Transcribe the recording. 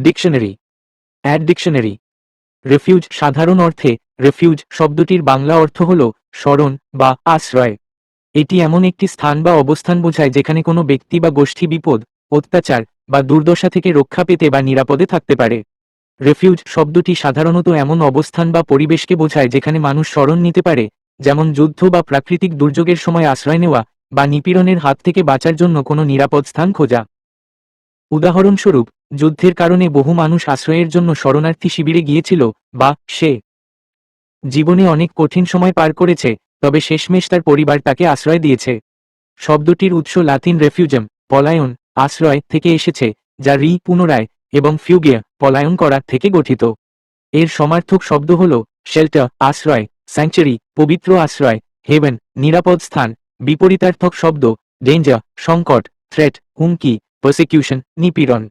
Dictionary add dictionary refuge সাধারণ অর্থে refuge শব্দটির বাংলা অর্থ হল স্মরণ বা আশ্রয়। এটি এমন একটি স্থান বা অবস্থান বোঝায় যেখানে কোনো ব্যক্তি বা গোষ্ঠী বিপদ, অত্যাচার বা দুর্দশা থেকে রক্ষা পেতে বা নিরাপদে থাকতে পারে। রেফিউজ শব্দটি সাধারণত এমন অবস্থান বা পরিবেশকে বোঝায় যেখানে মানুষ স্মরণ নিতে পারে, যেমন যুদ্ধ বা প্রাকৃতিক দুর্যোগের সময় আশ্রয় নেওয়া বা নিপীড়নের হাত থেকে বাঁচার জন্য কোনো নিরাপদ স্থান খোঁজা। উদাহরণস্বরূপ, যুদ্ধের কারণে বহু মানুষ আশ্রয়ের জন্য শরণার্থী শিবিরে গিয়েছিল, বা, সে জীবনে অনেক কঠিন সময় পার করেছে, তবে শেষমেশ তার পরিবার তাকে আশ্রয় দিয়েছে। শব্দটির উৎস লাতিন রেফিউজম, পলায়ন, আশ্রয় থেকে এসেছে, যা রি পুনরায়, এবং ফিউগিয়া, পলায়ন করা থেকে গঠিত। এর সমার্থক শব্দ হল, শেল্টার, আশ্রয় স্যাংচুরি পবিত্র আশ্রয়, হেভেন, নিরাপদ স্থান, বিপরীতার্থক শব্দ, ডেঞ্জার, সংকট, থ্রেট, হুমকি persecution, Nipiron.